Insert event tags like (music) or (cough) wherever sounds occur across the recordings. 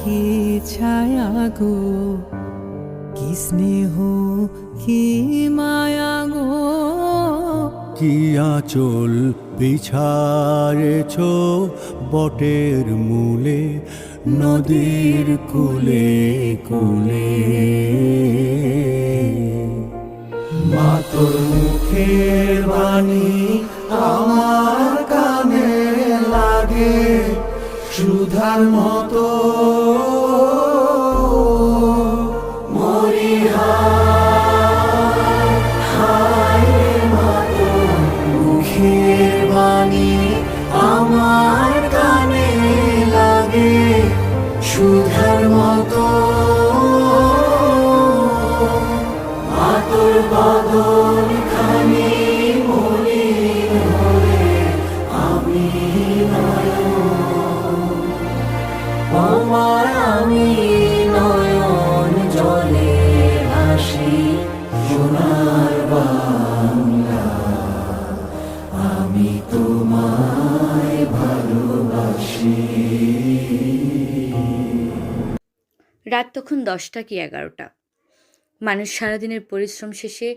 কি ছায়া গো, কি স্নেহ, কি মায়া গো। কি আঁচল বিছারেছ বটের মূলে, নদীর কুলে কুলে। মা তোর মুখের বাণী আমার কানে লাগে। সুধার মতো। রাত তখন দশটা কি এগারোটা। মানুষ সারাদিনের পরিশ্রম শেষে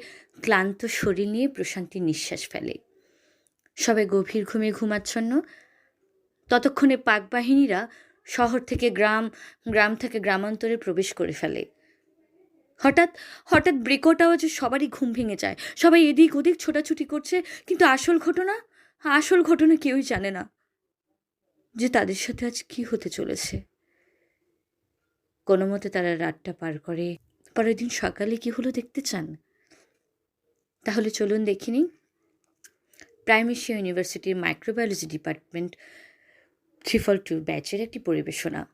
ক্লান্ত শরীর নিয়ে প্রশান্তির নিঃশ্বাস ফেলে। সবাই গভীর ঘুমে ঘুমাচ্ছন্ন। ততক্ষণে পাকবাহিনীরা শহর থেকে গ্রাম গ্রাম থেকে গ্রামান্তরে প্রবেশ করে ফেলে। হঠাৎ হঠাৎ ব্রেকআউট আওয়াজে সবারই ঘুম ভেঙে যায়। সবাই এদিক ওদিক ছোটাছুটি করছে, কিন্তু আসল ঘটনা? আসল ঘটনা কেউই জানে না। যে তাদের সাথে আজ কি হতে চলেছে? কোনো মতে তারা রাতটা পার করে। পরের দিন সকালে কি হলো দেখতে চান? তাহলে চলুন দেখে নিই। ইউনিভার্সিটির মাইক্রোবায়োলজি ডিপার্টমেন্ট থ্রিফল টু ব্যাচের একটি পরিবেশনা।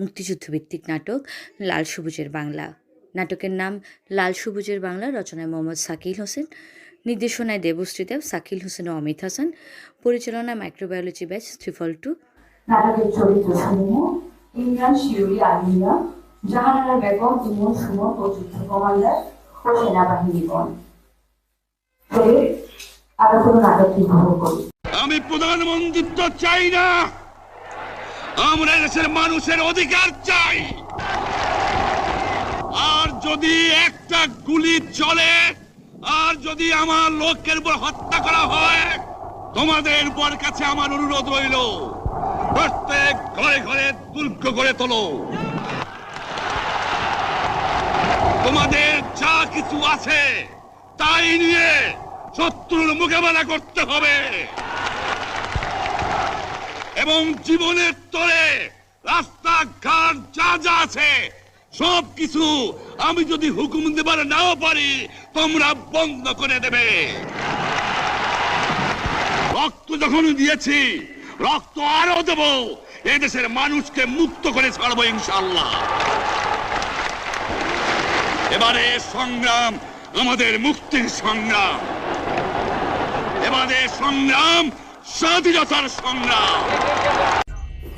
মুক্তিযুদ্ধভিত্তিক নাটক, লাল সবুজের বাংলা। নাটকের নাম লাল সবুজের বাংলা, রচনায় মোহাম্মদ সাকিল হোসেন। নির্দেশনায় দেবশ্রী দেব, সাকিল হোসেন ও অমিত হাসান। পরিচালনায় মাইক্রোবায়োলজি ব্যাচ টু। নাটকের চরিত্র সমূহ ইমরান শিউরি আলমিয়া, জাহানারা বেগম ইমন সুমন ও যুদ্ধ কমান্ডার ও সেনাবাহিনীগণ তবে আরও কোনো নাটকটি উপভোগ করি? আমি প্রধানমন্ত্রিত্ব চাই না। আমরা দেশের মানুষের অধিকার চাই। আর যদি একটা গুলি চলে, আর যদি আমার লোকের উপর হত্যা করা হয়, তোমাদের উপর কাছে আমার অনুরোধ রইল। প্রত্যেক ঘরে ঘরে দুর্গ করে তোলো। তোমাদের যা কিছু আছে, তাই নিয়ে শত্রুর মোকাবেলা করতে হবে। এবং জীবনের তরে রাস্তাঘাট যা যা আছে, সব কিছু আমি যদি হুকুম দেবার নাও পারি, তোমরা বন্ধ করে দেবে। রক্ত যখন দিয়েছি রক্ত আরও দেব। এই দেশের মানুষকে মুক্ত করে ছাড়বো ইনশাল্লাহ এবারে সংগ্রাম, আমাদের মুক্তির সংগ্রাম। এবারে সংগ্রাম, স্বাধীনতার সংগ্রাম।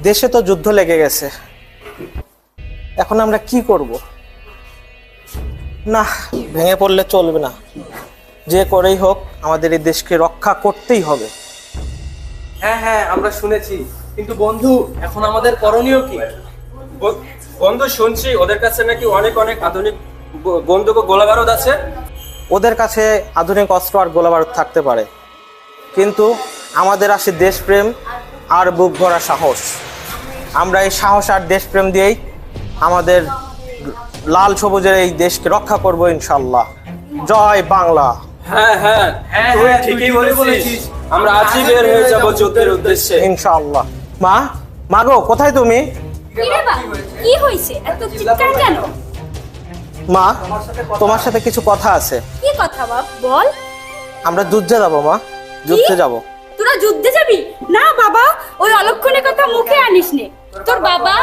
দেশে তো যুদ্ধ লেগে গেছে। এখন আমরা কি করব? না, ভেঙে পড়লে চলবে না। যে করেই হোক, আমাদের এই দেশকে রক্ষা করতেই হবে। হ্যাঁ হ্যাঁ আমরা শুনেছি। কিন্তু বন্ধু এখন আমাদের করণীয় কি? বন্ধু শুনছি। ওদের কাছে নাকি অনেক অনেক আধুনিক বন্দুক ও গোলাবারুদ আছে? ওদের কাছে আধুনিক অস্ত্র আর গোলাবারুদ থাকতে পারে। কিন্তু আমাদের আসে দেশপ্রেম আর বুক ভরা সাহস। আমরা এই সাহস আর দেশপ্রেম দিয়েই আমাদের লাল সবুজের এই দেশকে রক্ষা করব ইনশাল্লাহ। জয় বাংলা। হ্যাঁ হ্যাঁ। তুই ঠিকই বলেছিস। আমরা আজই বের হয়ে যাব যুদ্ধের উদ্দেশ্যে। ইনশাআল্লাহ। মা মা গো কোথায় তুমি? কি হইছে? এত চিৎকার কেন? মা তোমার সাথে কিছু কথা আছে। কি কথা বাপ বল। আমরা যুদ্ধে যাব মা। যুদ্ধে যাব। তোরা যুদ্ধে যাবি? না বাবা ওই অলক্ষণের কথা মুখে আনিস নে তোর বাবা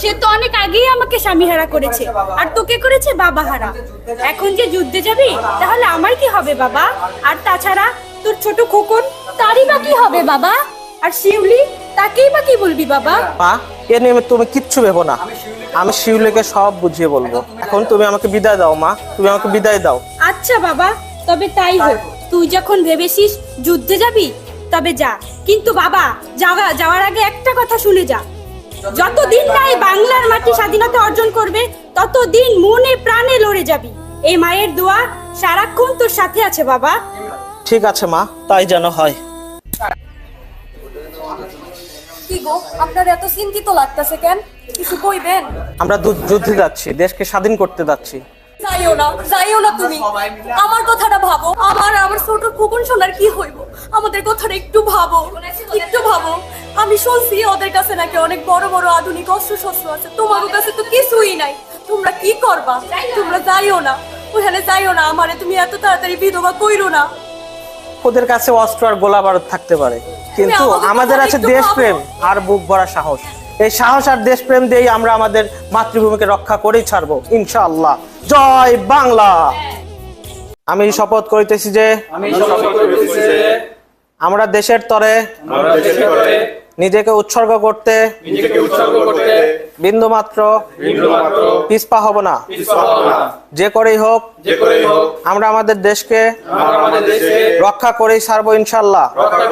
সে তো অনেক আগেই আমাকে স্বামী হারা করেছে। আর তোকে করেছে বাবা হারা এখন যে যুদ্ধে যাবি তাহলে আমার কি হবে বাবা? আর তাছাড়া তোর ছোট খোকন তারই বা কি হবে বাবা? আর শিউলি তাকেই বা কি বলবি বাবা? মা এ নিয়ে তুমি কিচ্ছু ভেবো না। আমি শিউলিকে সব বুঝিয়ে বলব। এখন তুমি আমাকে বিদায় দাও মা। তুমি আমাকে বিদায় দাও। আচ্ছা বাবা তবে তাই হোক। তুই যখন ভেবেছিস যুদ্ধে যাবি তবে যা। কিন্তু বাবা যাওয়া যাওয়ার আগে একটা কথা শুনে যা। যতদিন না এই বাংলার মাটি স্বাধীনতা অর্জন করবে ততদিন মনে প্রাণে লড়ে যাবি। এই মায়ের দোয়া সারাক্ষণ তোর সাথে আছে বাবা। ঠিক আছে মা তাই যেন হয়। কি গো আপনার এত চিন্তিত লাগতেছে কেন? কিছু কইবেন? আমরা যুদ্ধে যাচ্ছি দেশকে স্বাধীন করতে যাচ্ছি। যাইও না যাইও না তুমি। আমার কথাটা ভাবো। আমার আমার ছোট খোকন সোনার কি হইব? আমাদের কথাটা একটু ভাবো। একটু ভাবো। আমি শুনছি ওদের কাছে নাকি অনেক বড় বড় আধুনিক অস্ত্র শস্ত্র আছে। তোমার কাছে তো কিছুই নাই। তোমরা কি করবা? তোমরা যাইও না। ওখানে যাইও না। আমারে তুমি এত তাড়াতাড়ি বিধবা কইরো না। ওদের কাছে অস্ত্র আর গোলা বারুদ থাকতে পারে। কিন্তু আমাদের আছে দেশপ্রেম আর বুক ভরা সাহস। এই সাহস আর দেশপ্রেম দিয়েই আমরা আমাদের মাতৃভূমিকে রক্ষা করেই ছাড়বো ইনশাল্লাহ জয় বাংলা! আমি শপথ করিতেছি যে আমরা দেশের তরে আমরা দেশের করে নিজেকে উৎসর্গ করতে নিজেকে উৎসর্গ করতে বিন্দুমাত্র বিন্দুমাত্র পিছপা হব না। পিছপা হব না। যে করেই হোক যে করেই হোক আমরা আমাদের দেশকে আমরা আমাদের দেশে রক্ষা করেই ছাড়বো ইনশাল্লাহ রক্ষা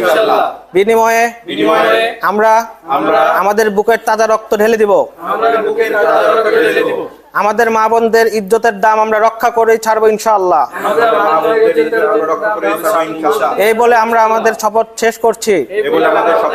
ইনশাআল্লাহ। বিনিময়ে বিনিময়ে আমরা আমরা আমাদের বুকের তাজা রক্ত ঢেলে দিব। আমরা বুকে তাজা রক্ত ঢেলে দেব। আমাদের মা বোনদের ইজ্জতের দাম আমরা রক্ষা করেই ছাড়ব ইনশাআল্লাহ। এই বলে আমরা আমাদের শপথ শেষ করছি।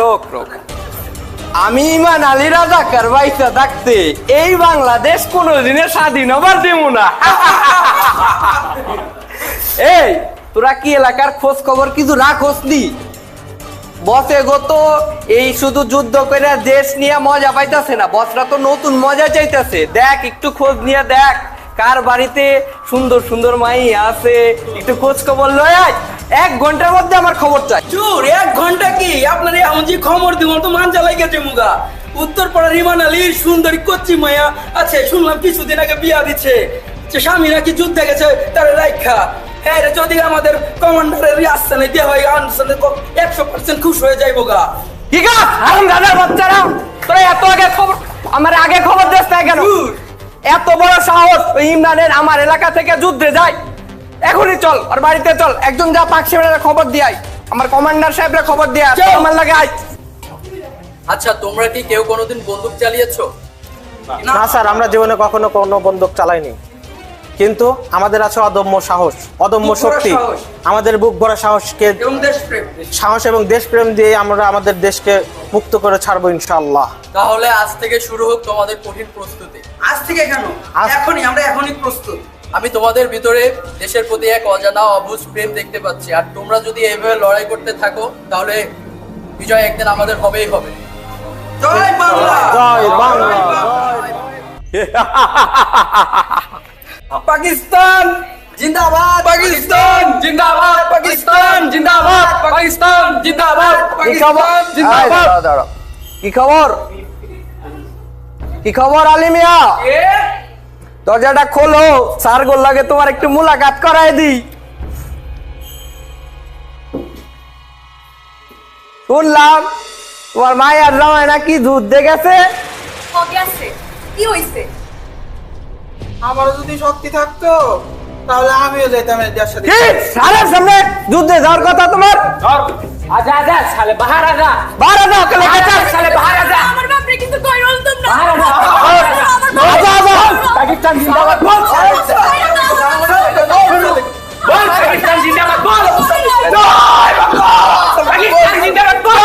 রোক রোক আমি ইমান আলী রাজাকার বাইসা থাকতে এই বাংলাদেশ কোনোদিনে স্বাধীন হবার দেব না। (laughs) এই তোরা কি এলাকার খোঁজ খবর কিছু রাখোস নি? বসে গত এই শুধু যুদ্ধ করে দেশ নিয়ে মজা পাইতাছে না বসরা তো নতুন মজা চাইতাছে। দেখ একটু খোঁজ নিয়ে দেখ কার বাড়িতে সুন্দর সুন্দর মাই আছে একটু খোঁজ খবর লয় আয়। এক ঘণ্টার মধ্যে আমার খবর চাই। চুর এক ঘণ্টা কি? আপনার এমন যে খবর দিব তো মান জ্বালাই গেছে মুগা। উত্তর পাড়া রিমান আলীর সুন্দরী কচ্চি মায়া। আছে শুনলাম কিছুদিন আগে বিয়া দিচ্ছে যে স্বামী নাকি যুদ্ধে গেছে তার রাইখা। হ্যাঁ রে, যদি আমাদের কমান্ডারের আসছে দিয়ে হয় আনসানে একশো পার্সেন্ট খুশ হয়ে যাইবো গা ঠিক আছে আরাম দাদার বাচ্চারা? তোরা এত আগে খবর আমার আগে খবর দিস না কেন এত বড় সাহস ইমরানের আমার এলাকা থেকে যুদ্ধে যায়। এখনই চল আর বাড়িতে চল। একজন যা পাক সেবের খবর দিয়াই। আমার কমান্ডার সাহেবরা খবর দিয়া আমার লাগে আয়। আচ্ছা তোমরা কি কেউ কোনোদিন বন্দুক চালিয়েছো? না স্যার আমরা জীবনে কখনো কোনো বন্দুক চালাইনি। কিন্তু আমাদের আছে অদম্য সাহস অদম্য শক্তি। আমাদের বুক ভরা সাহসকে সাহস এবং দেশপ্রেম দিয়ে আমরা আমাদের দেশকে মুক্ত করে ছাড়বো ইনশাআল্লাহ। তাহলে আজ থেকে শুরু হোক তোমাদের কঠিন প্রস্তুতি। আজ থেকে কেন? এখনই আমরা এখনই প্রস্তুত। আমি তোমাদের ভিতরে দেশের প্রতি এক অজানা অবুঝ প্রেম দেখতে পাচ্ছি। আর তোমরা যদি এইভাবে লড়াই করতে থাকো তাহলে বিজয় একদিন আমাদের হবেই হবে। জয় বাংলা! জয় বাংলা! পাকিস্তান! জিন্দাবাদ! পাকিস্তান! জিন্দাবাদ! পাকিস্তান! জিন্দাবাদ! পাকিস্তান! জিন্দাবাদ! কি খবর? পাকিস্তান! দাঁড়াও। কি খবর? কি খবর আলী মিয়া? দরজাটা খোলো স্যার গোল লাগে তোমার একটু মুলাকাত করায় দিই। শুনলাম তোমার মায়ের জামাই নাকি যুদ্ধে গেছে? কি হইছে? আমারও যদি শক্তি থাকতো তাহলে আমিও যেতাম সাথে কি? সামনে যুদ্ধে যাওয়ার কথা তোমার? আজা আজা সালে বাহার আজা। সালে বাহার আজা। আমার কিন্তু কই রলতাম না বাহার আজা আজা পাকিস্তান জিন্দাবাদ বল বল পাকিস্তান জিন্দাবাদ বল পাকিস্তান জিন্দাবাদ বল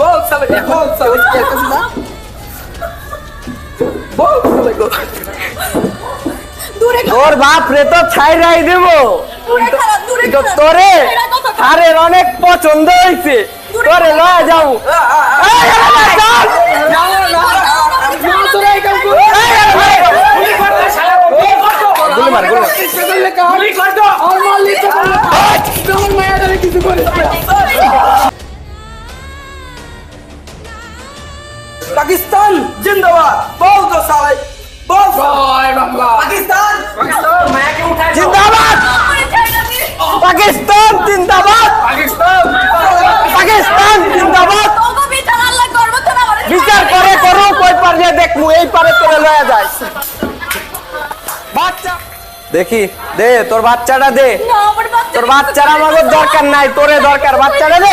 বল সালে বল সালে বল সালে দূরে তোর বাপ রে তো ছাই রাই দেবো। তোরে। আরে অনেক পছন্দ হয়েছে তোরে লয়ে করো। মার। পাকিস্তান জিন্দাবাদ বল তো বাংলা পাকিস্তান! জিন্দাবাদ। পাকিস্তান জিন্দাবাদ! পাকিস্তান। জিন্দাবাদ! বিচার করে করো কই পারে দেখমু এই পারে তোরে লয়ে যায় বাচ্চা। দেখি দে তোর বাচ্চাটা দে। তোর বাচ্চার আমাকে দরকার নাই তোরে দরকার বাচ্চাটা দে।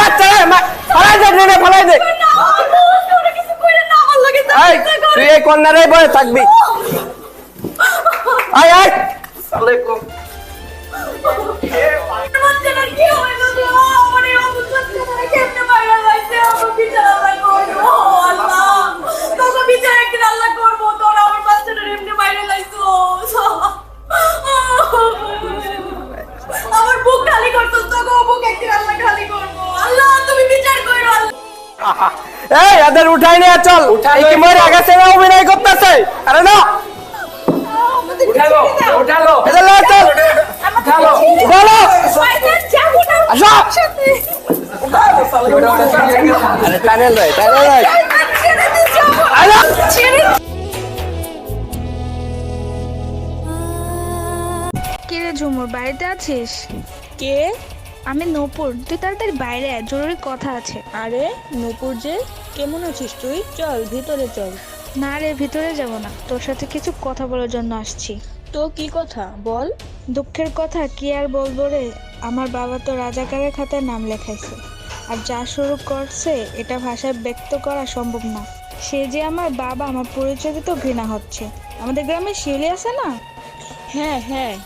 বাচ্চারা ফলাই দে নে। ফলাই দে এই তুই এই কর্নারে বসে থাকবি। আয় আয়। আমার বুক খালি করতো তোকে বুক একদিন আল্লাহ খালি করব। আল্লাহ (laughs) এই এদের উঠাই নিয়ে চল। এই কি মরে গেছে না অভিনয় করতেছে। আরে না। উঠালো উঠালো। এদের লয়ে চল। উঠালো। বলো শয়তান যাব না আসো আরে টানে লয় টানে লয়। ছেড়ে দে যাব আরে ছেড়ে কিরে ঝুমুর বাড়িতে আছিস? কে? আমি নূপুর তুই তাড়াতাড়ি বাইরে আয় জরুরি কথা আছে। আরে নূপুর যে কেমন আছিস তুই? চল ভিতরে চল। না রে ভিতরে যাব না। তোর সাথে কিছু কথা বলার জন্য আসছি। তো কি কথা? বল। দুঃখের কথা কি আর বলব রে? আমার বাবা তো রাজাকারের খাতায় নাম লেখাইছে। আর যা শুরু করছে এটা ভাষায় ব্যক্ত করা সম্ভব না। সে যে আমার বাবা আমার পরিচয় তো ঘৃণা হচ্ছে। আমাদের গ্রামে শিউলি আছে না? হ্যাঁ হ্যাঁ।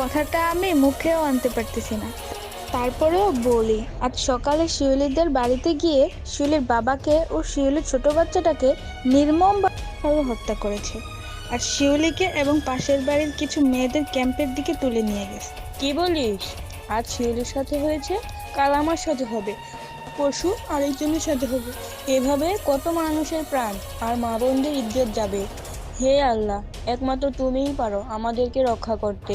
কথাটা আমি মুখেও আনতে পারতেছি না। তারপরেও বলি, আজ সকালে শিউলিদের বাড়িতে গিয়ে শিউলির বাবাকে ও শিউলির ছোট বাচ্চাটাকে নির্মমভাবে হত্যা করেছে। আর শিউলিকে এবং পাশের বাড়ির কিছু মেয়েদের ক্যাম্পের দিকে তুলে নিয়ে গেছে। কি বলিস? আজ শিউলির সাথে হয়েছে, কাল আমার সাথে হবে, পরশু আরেকজনের সাথে হবে। এভাবে কত মানুষের প্রাণ, আর মা বোনদের ইজ্জত যাবে। হে আল্লাহ, একমাত্র তুমিই পারো আমাদেরকে রক্ষা করতে।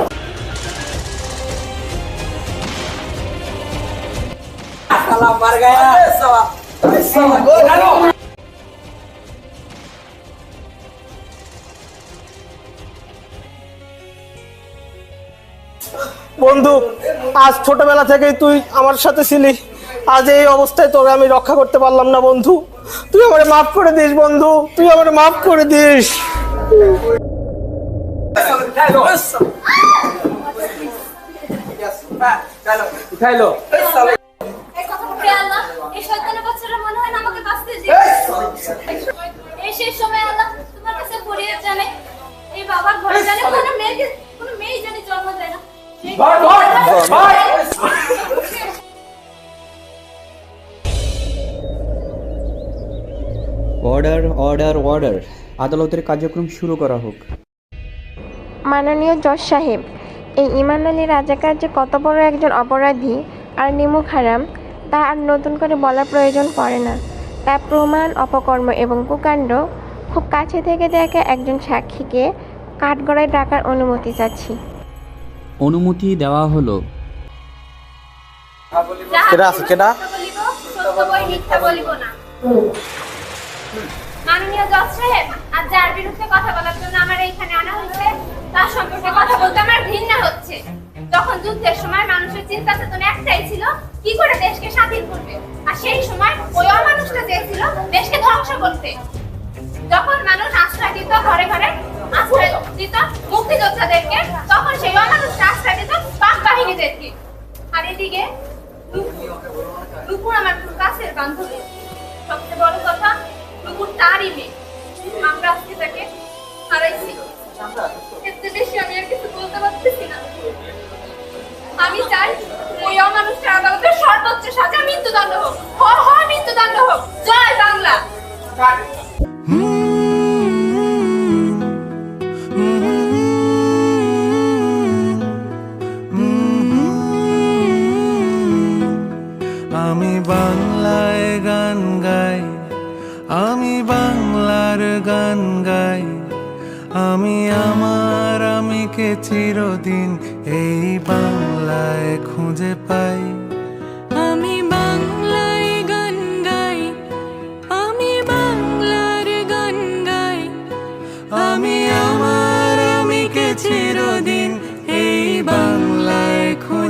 साला मर गया साला साला বন্ধু আজ ছোটবেলা থেকেই তুই আমার সাথে ছিলি আজ এই অবস্থায় তোকে আমি রক্ষা করতে পারলাম না বন্ধু তুই আমারে মাফ করে দিস বন্ধু তুই আমারে মাফ করে দিস उठाए শয়তানের বাচ্চারা মনে হয় না আমাকে বাঁচতে দিবে। এই শেষ সময় আল্লাহ তোমার কাছে জানে এই বাবার ঘরে জানে কোনো মেয়েকে কোনো মেয়ে জানে জন্ম দেয় না। সেই-। অর্ডার অর্ডার অর্ডার আদালতের কার্যক্রম শুরু করা হোক। মাননীয় জজ সাহেব এই ইমান আলী রাজাকার যে কত বড় একজন অপরাধী আর নিমুখ হারাম তা আর নতুন করে বলার প্রয়োজন পড়ে না। তার প্রমাণ অপকর্ম এবং কুকাণ্ড খুব কাছে থেকে দেখে একজন সাক্ষীকে কাঠগড়ায় ডাকার অনুমতি চাচ্ছি। অনুমতি দেওয়া হলো। কেডা আছে? কেডা? বলিব সত্য বই মিথ্যা বলিব না মাননীয় জজ সাহেব আজ যার বিরুদ্ধে কথা বলার জন্য আমার এইখানে আনা হয়েছে তার সম্পর্কে কথা বলতে আমার ঘৃণা হচ্ছে। যখন যুদ্ধের সময় মানুষের চিন্তা চেতনা একটাই ছিল, কি করে দেশকে স্বাধীন করবে? আর সেই সময় ওই অমানুষটা চেয়েছিল দেশকে ধ্বংস করতে। যখন মানুষ আশ্রয় দিত ঘরে ঘরে, আশ্রয় দিত মুক্তিযোদ্ধাদেরকে, তখন সেই অমানুষটা আশ্রয় দিত পাক বাহিনীদেরকে। আর এদিকে নুপুর আমার কাছের বান্ধবী। সবচেয়ে বড় কথা, নুপুর তারই মেয়ে। আমরা আজকে তাকে হারাইছি। এতে বেশি আমি আর কিছু বলতে পারতেছি না। আমি চাই ওই অমানুষটা আদালতের সর্বোচ্চ সাজা মৃত্যুদণ্ড হোক। হ হ মৃত্যুদণ্ড হোক। জয় বাংলা।